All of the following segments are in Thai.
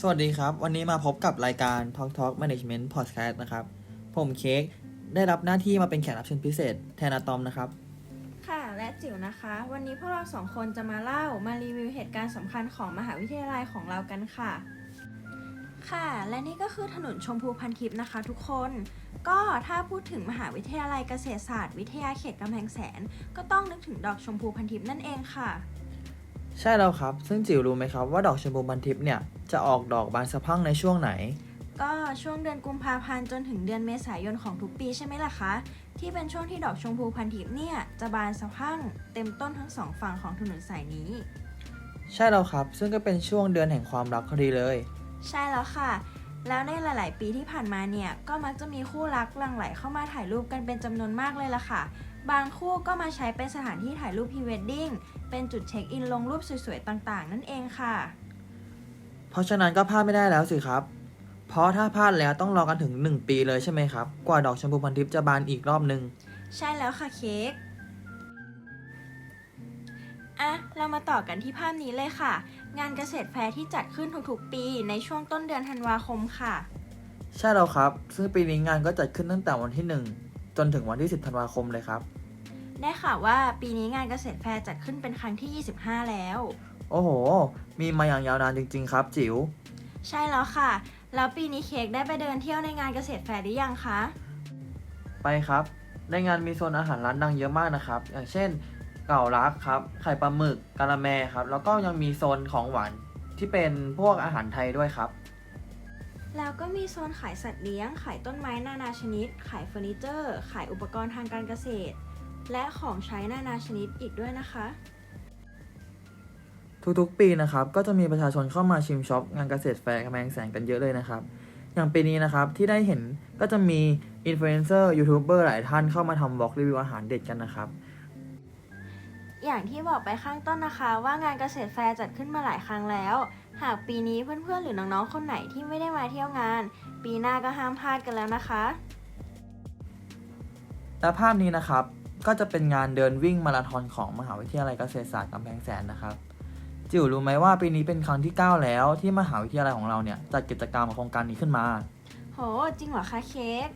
สวัสดีครับ วันนี้มาพบกับรายการ Talk Talk Management Podcast นะครับ ผมเค้กได้รับหน้าที่มาเป็นแขกรับเชิญพิเศษแทนอะตอมนะครับ ค่ะและจิ๋วนะคะ วันนี้พวกเราสองคนจะมาเล่ามารีวิวเหตุการณ์สำคัญของมหาวิทยาลัยของเรากันค่ะ ค่ะ และนี่ก็คือถนนชมพูพันทิพย์นะคะ ทุกคน ก็ถ้าพูดถึงมหาวิทยาลัยเกษตรศาสตร์ วิทยาเขตกำแพงแสน ก็ต้องนึกถึงดอกชมพูพันทิพย์นั่นเองค่ะ ใช่แล้วครับ ซึ่งจิ๋วรู้ไหมครับว่าดอกชมพูบันทิพย์เนี่ยจะออกดอกบานสะพรั่งในช่วงไหน ก็ช่วงเดือนกุมภาพันธ์จนถึงเดือนเมษายนของทุกปีใช่ไหมล่ะคะ ที่เป็นช่วงที่ดอกชมพูพันทิพย์เนี่ยจะบานสะพรั่งเต็มต้นทั้งสองฝั่งของถนนสายนี้ ใช่แล้วครับ ซึ่งก็เป็นช่วงเดือนแห่งความรักพอดีเลย ใช่แล้วค่ะ แล้วในหลาย ๆ ปีที่ผ่านมาเนี่ยก็มักจะมีคู่รักหลั่งไหลเข้ามาถ่ายรูปกันเป็นจำนวนมากเลยล่ะค่ะ บางคู่ก็มาใช้เป็นสถานที่ถ่ายรูปพรีเวดดิ้ง เป็นจุดเช็คอินลงรูปสวยๆ ต่างๆ นั่นเองค่ะ เพราะฉะนั้นก็พลาดไม่ได้แล้วสิครับ เพราะถ้าพลาดแล้วต้องรอกันถึง 1 ปีเลยใช่ไหมครับ กว่าดอกชมพูพันทิพย์จะบานอีกรอบหนึ่งใช่แล้วค่ะเค้ก อะ เรามาต่อกันที่ภาพนี้เลยค่ะ งานเกษตรแฟร์ที่จัดขึ้นทุกๆ ปีในช่วงต้นเดือนธันวาคมค่ะ ใช่แล้วครับ ซึ่งปีนี้งานก็จัดขึ้นตั้งแต่วันที่ 1 จนถึงวันที่ 10 ธันวาคมเลยครับ ได้ข่าวว่าปีนี้งานเกษตรแฟร์จัดขึ้นเป็นครั้งที่ 25 แล้ว โอ้โห มีมาอย่างยาวนานจริง ๆ ครับ จิ๋ว ใช่แล้วค่ะ แล้วปีนี้เค้กได้ไปเดินเที่ยวในงานเกษตรแฟร์หรือยังคะ ไปครับ ในงานมีโซนอาหารร้านดังเยอะมากนะครับ อย่างเช่น เก่ารักครับ ไข่ปลาหมึกกะละแมครับ แล้วก็ยังมีโซนของหวานที่เป็นพวกอาหารไทยด้วยครับ แล้วก็มีโซนขายสัตว์เลี้ยง ขายต้นไม้นานาชนิด ขายเฟอร์นิเจอร์ ขายอุปกรณ์ทางการเกษตร และของใช้นานาชนิดอีกด้วยนะคะ ทุกๆ ปีนะครับ ก็จะมีประชาชนเข้ามาชิมช็อปงานเกษตรแฟร์กำแพงแสนกันเยอะเลยนะครับ อย่างปีนี้นะครับที่ได้เห็นก็จะมีอินฟลูเอนเซอร์ยูทูบเบอร์หลายท่านเข้ามาทำบล็อกรีวิวอาหารเด็ดกันนะครับ อย่างที่บอกไปข้างต้นนะคะ ว่างานเกษตรแฟร์จัดขึ้นมาหลายครั้งแล้ว หากปีนี้เพื่อนๆหรือน้องๆคนไหนที่ไม่ได้มาเที่ยวงาน ปีหน้าก็ห้ามพลาดกันแล้วนะคะ และภาพนี้นะครับ ก็จะเป็นงานเดินวิ่งมาราธอนของมหาวิทยาลัยเกษตรศาสตร์กำแพงแสนนะครับ จิ๋วรู้ไหมว่าปีนี้เป็นครั้งที่ 9 แล้วที่มหาวิทยาลัยของเราเนี่ยจัดกิจกรรมโครงการนี้ขึ้นมา โห จริงเหรอคะเค้ก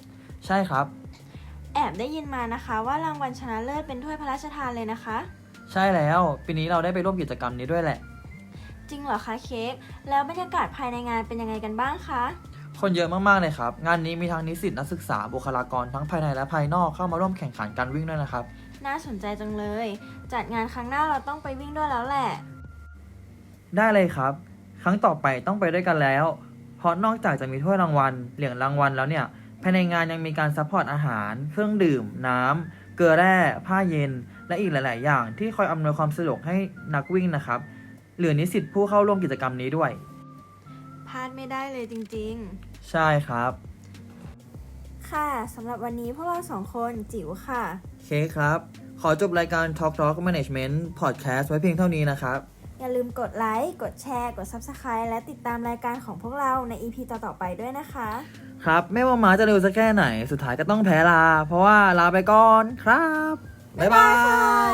ใช่ครับ แอบได้ยินมานะคะว่ารางวัลชนะเลิศเป็นถ้วยพระราชทานเลยนะคะ ใช่แล้วปีนี้เราได้ไปร่วมกิจกรรมนี้ด้วยแหละ จริงเหรอคะเค้กแล้วบรรยากาศภายในงานเป็นยังไงกันบ้างคะ คนเยอะมากๆเลยครับ งานนี้มีทั้งนิสิตนักศึกษาบุคลากรทั้งภายในและภายนอกเข้ามาร่วมแข่งขันการวิ่งด้วยนะครับ น่าสนใจจังเลย จัดงานครั้งหน้าเราต้องไปวิ่งด้วยแล้วแหละ ได้เลยครับ ครั้งต่อไปต้องไปด้วยกันแล้ว เพราะนอกจากจะมีถ้วยรางวัลเหรียญรางวัลแล้วเนี่ยภายในงานยังมีการซัพพอร์ตอาหาร เครื่องดื่ม น้ำ เกลือแร่ผ้าเย็น และอีกหลาย ๆ อย่าง ที่คอยอำนวยความสะดวกให้นักวิ่งนะครับเหลือนิสิตผู้เข้าร่วมกิจกรรมนี้ด้วย พลาดไม่ได้เลยจริงใช่ครับ ๆ ค่ะสำหรับวันนี้พวกเราสองคนจิ๋วค่ะ เคกครับ ขอจบรายการ Talk Talk Management Podcast ไว้เพียงเท่านี้นะครับ อย่าลืมกดไลค์ กดแชร์ กด Subscribe และติดตามรายการของพวกเราใน EP ต่อ ๆ ไปด้วยนะคะ ครับ ไม่ว่าหมาจะเร็วสักแค่ไหน สุดท้ายก็ต้องแพ้ลา เพราะว่าลาไปก่อนครับ บ๊ายบาย